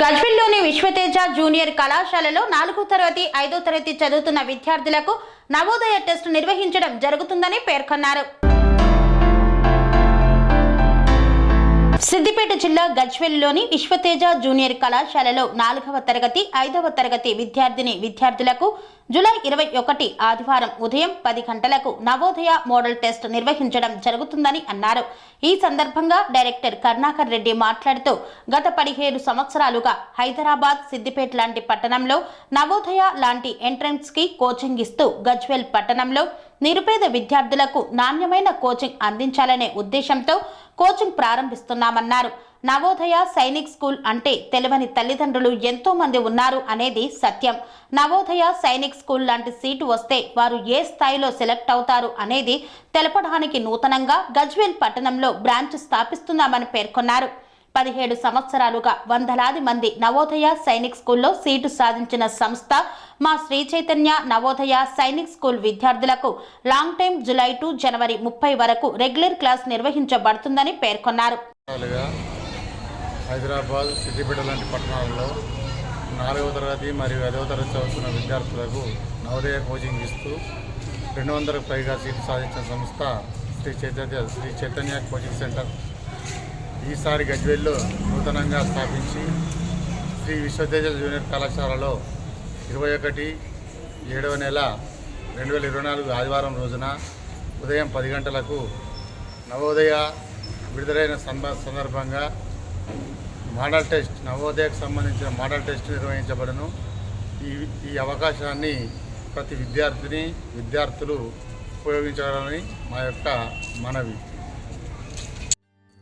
గజ్వెల్లోని Vishwateja junior కళాశాలలో నాలుగో తరగతి ఐదో తరగతి చదువుతున్న విద్యార్థులకు నవోదయ టెస్టు నిర్వహించడం జరుగుతుందని పేర్కొన్నారు. జిల్లా గజ్వెల్లోని విశ్వతేజ జూనియర్ కళాశాలలో నాలుగవ తరగతి ఐదవ తరగతి విద్యార్థిని విద్యార్థులకు జూలై ఇరవై ఒకటి ఆదివారం ఉదయం పది గంటలకు నవోదయ మోడల్ టెస్ట్ నిర్వహించడం జరుగుతుందని అన్నారు. ఈ సందర్భంగా డైరెక్టర్ కరుణాకర్ రెడ్డి మాట్లాడుతూ గత పదిహేడు సంవత్సరాలుగా హైదరాబాద్ సిద్దిపేట లాంటి పట్టణంలో నవోదయ లాంటి ఎంట్రన్స్కి కోచింగ్ ఇస్తూ గజ్వెల్ పట్టణంలో నిరుపేద విద్యార్థులకు నాణ్యమైన కోచింగ్ అందించాలనే ఉద్దేశంతో కోచింగ్ ప్రారంభిస్తున్నామన్నారు. నవోదయ సైనిక్ స్కూల్ అంటే తెలివని తల్లిదండ్రులు ఎంతో మంది ఉన్నారు అనేది సత్యం. నవోదయ సైనిక్ స్కూల్ లాంటి సీటు వస్తే వారు ఏ స్థాయిలో సెలెక్ట్ అవుతారు అనేది తెలపడానికి నూతనంగా గజ్వేల్ పట్టణంలో బ్రాంచ్ స్థాపిస్తున్నామని పేర్కొన్నారు. పదిహేడు సంవత్సరాలుగా వందలాది మంది నవోదయ సైనిక్ స్కూల్లో సీటు సాధించిన సంస్థ మా శ్రీ చైతన్య నవోదయ సైనిక్ స్కూల్ విద్యార్థులకు long time July to January ముప్పై వరకు రెగ్యులర్ క్లాస్ నిర్వహించబడుతుందని పేర్కొన్నారు. హైదరాబాద్ సిద్దిపేట లాంటి పట్టణాలలో నాలుగవ తరగతి మరియు ఐదవ తరగతి చదువుతున్న విద్యార్థులకు నవోదయ కోచింగ్ ఇస్తూ రెండు వందలకు పైగా సీట్లు సాధించిన సంస్థ శ్రీ చైతన్య శ్రీ చైతన్య కోచింగ్ సెంటర్. ఈసారి గజ్వేల్లో నూతనంగా స్థాపించి శ్రీ విశ్వతేజ జూనియర్ కళాశాలలో ఇరవై ఒకటి ఏడవ నెల రెండు వేల ఇరవై నాలుగు ఆదివారం రోజున ఉదయం పది గంటలకు నవోదయ విడుదలైన సందర్భంగా మోడల్ టెస్ట్ నవోదయకు సంబంధించిన మోడల్ టెస్ట్ నిర్వహించబడను. ఈ ఈ అవకాశాన్ని ప్రతి విద్యార్థిని విద్యార్థులు ఉపయోగించాలని మా యొక్క మనవి.